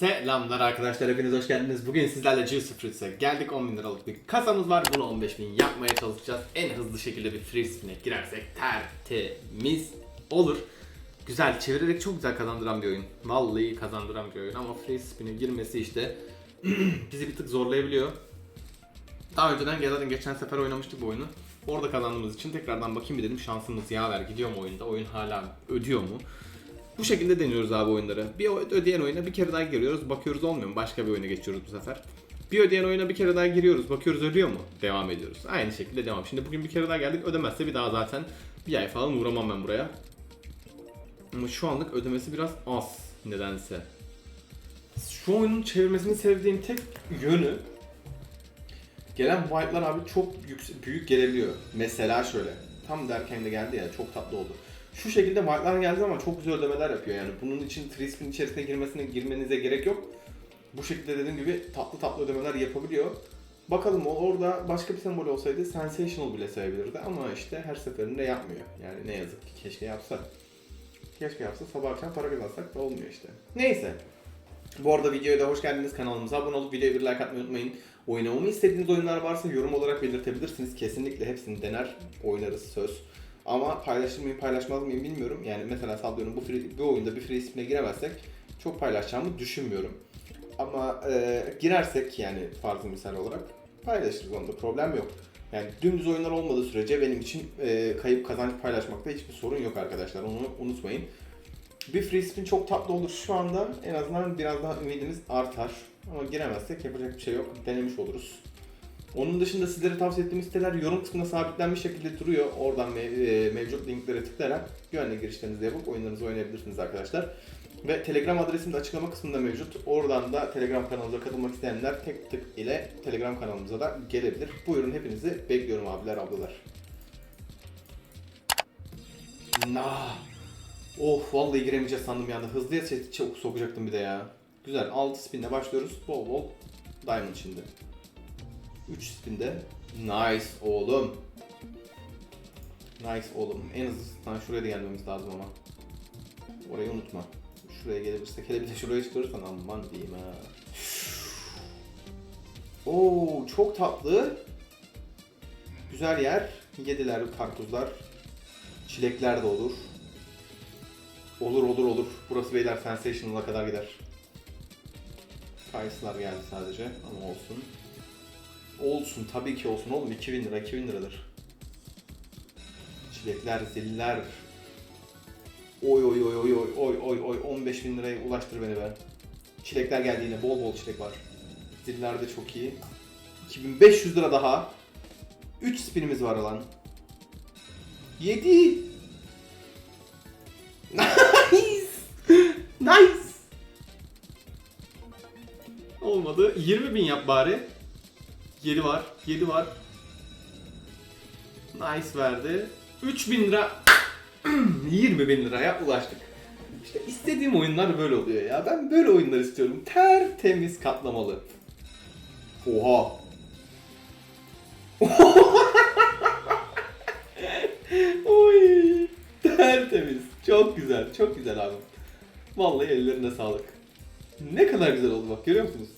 Selamlar arkadaşlar hepiniz hoş geldiniz. Bugün sizlerle Juicy Fruits'e geldik 10 bin liralık bir kasamız var. Bunu 15 bin yapmaya çalışacağız. En hızlı şekilde bir free spin'e girersek tertemiz olur. Güzel çevirerek çok güzel kazandıran bir oyun. Vallahi kazandıran bir oyun ama free spin'e girmesi işte bizi bir tık zorlayabiliyor. Daha önceden zaten geçen sefer oynamıştık bu oyunu. Orada kazandığımız için tekrardan bakayım bir dedim şansımız yaver gidiyor mu oyunda? Oyun hala ödüyor mu? Bu şekilde deniyoruz abi oyunları. Bir ödeyen oyuna bir kere daha giriyoruz. Bakıyoruz olmuyor mu? Başka bir oyuna geçiyoruz bu sefer. Bir ödeyen oyuna bir kere daha giriyoruz. Bakıyoruz ödüyor mu? Devam ediyoruz. Aynı şekilde devam. Şimdi bugün bir kere daha geldik. Ödemezse bir daha zaten bir ay falan uğramam ben buraya. Ama şu anlık ödemesi biraz az nedense. Şu oyunun çevirmesini sevdiğim tek yönü Gelen white'lar abi çok yüksek, büyük gelebiliyor. Mesela şöyle. Tam derken de geldi ya çok tatlı oldu. Şu şekilde white'lar geldi ama çok güzel ödemeler yapıyor yani. Bunun için free spin içerisine girmesine girmenize gerek yok. Bu şekilde dediğim gibi tatlı tatlı ödemeler yapabiliyor. Bakalım o orada başka bir sembol olsaydı sensational bile sayabilirdi ama işte her seferinde yapmıyor. Yani ne yazık ki keşke yapsa. Keşke yapsa sabah akşam para kazansak da olmuyor işte. Neyse. Bu arada videoya da hoş geldiniz. Kanalımıza abone olup videoya bir like atmayı unutmayın. Oynamamı istediğiniz oyunlar varsa yorum olarak belirtebilirsiniz. Kesinlikle hepsini dener, oynarız söz. Ama paylaşır mıyım, paylaşmaz mıyım bilmiyorum. Yani mesela sallıyorum bu, free, bu oyunda bir free spin'e giremezsek çok paylaşacağımı düşünmüyorum. Ama e, girersek yani farzı misal olarak paylaşırız onda problem yok. Yani dümdüz oyunlar olmadığı sürece benim için e, kayıp kazanç paylaşmakta hiçbir sorun yok arkadaşlar. Onu unutmayın. Bir free spin çok tatlı olur şu anda. En azından biraz daha ümidimiz artar. Ama giremezsek yapacak bir şey yok. Denemiş oluruz. Onun dışında sizlere tavsiye ettiğim siteler yorum kısmına sabitlenmiş şekilde duruyor. Oradan e, mevcut linklere tıklayarak güvenli girişlerinizi yapıp oyunlarınızı oynayabilirsiniz arkadaşlar. Ve Telegram adresim de açıklama kısmında mevcut. Oradan da Telegram kanalımıza katılmak isteyenler tek tık ile Telegram kanalımıza da gelebilir. Buyurun hepinizi bekliyorum abiler ablalar. Nah. Of vallahi giremeyeceğiz sandım yani. Hızlıya se- çabuk sokacaktım bir de ya. Güzel 6 spinle başlıyoruz. Bol bol diamond şimdi. 3 spinde. Nice oğlum. Nice oğlum. En azından şuraya da gelmemiz lazım ama. Orayı unutma. Şuraya gelebilirsek hele bir de şuraya çıkarırsan aman diyeyim ha. Oo çok tatlı. Güzel yer. Yediler karpuzlar. Çilekler de olur. Olur olur olur. Burası beyler Sensational'a kadar gider. Kayısılar geldi sadece ama olsun. Olsun tabii ki olsun oğlum 2000 lira 2000 liradır. Çilekler, ziller. Oy oy oy oy oy oy oy oy 15 bin liraya ulaştır beni be. Çilekler geldi yine bol bol çilek var. Ziller de çok iyi. 2500 lira daha. 3 spinimiz var lan. 7 Nice. Nice. Olmadı. 20 bin yap bari. 7 var. 7 var. Nice verdi. 3000 lira. 20 bin liraya ulaştık. İşte istediğim oyunlar böyle oluyor ya. Ben böyle oyunlar istiyorum. Tertemiz katlamalı. Oha. Oy. Tertemiz. Çok güzel. Çok güzel abi. Vallahi ellerine sağlık. Ne kadar güzel oldu bak görüyor musunuz?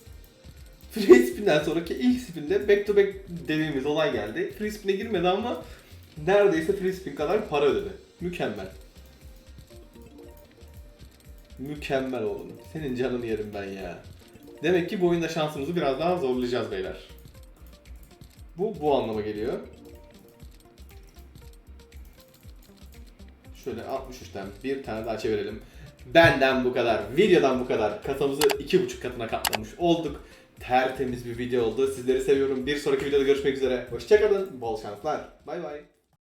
Free spin'den sonraki ilk spin'de back to back dediğimiz olay geldi. Free spin'e girmedi ama neredeyse free spin kadar para ödedi. Mükemmel. Mükemmel oğlum. Senin canını yerim ben ya. Demek ki bu oyunda şansımızı biraz daha zorlayacağız beyler. Bu bu anlama geliyor. Şöyle 63'ten bir tane daha çevirelim. Benden bu kadar, videodan bu kadar. Kasamızı iki buçuk katına katlamış olduk. Tertemiz bir video oldu. Sizleri seviyorum. Bir sonraki videoda görüşmek üzere. Hoşçakalın. Bol şanslar. Bay bay.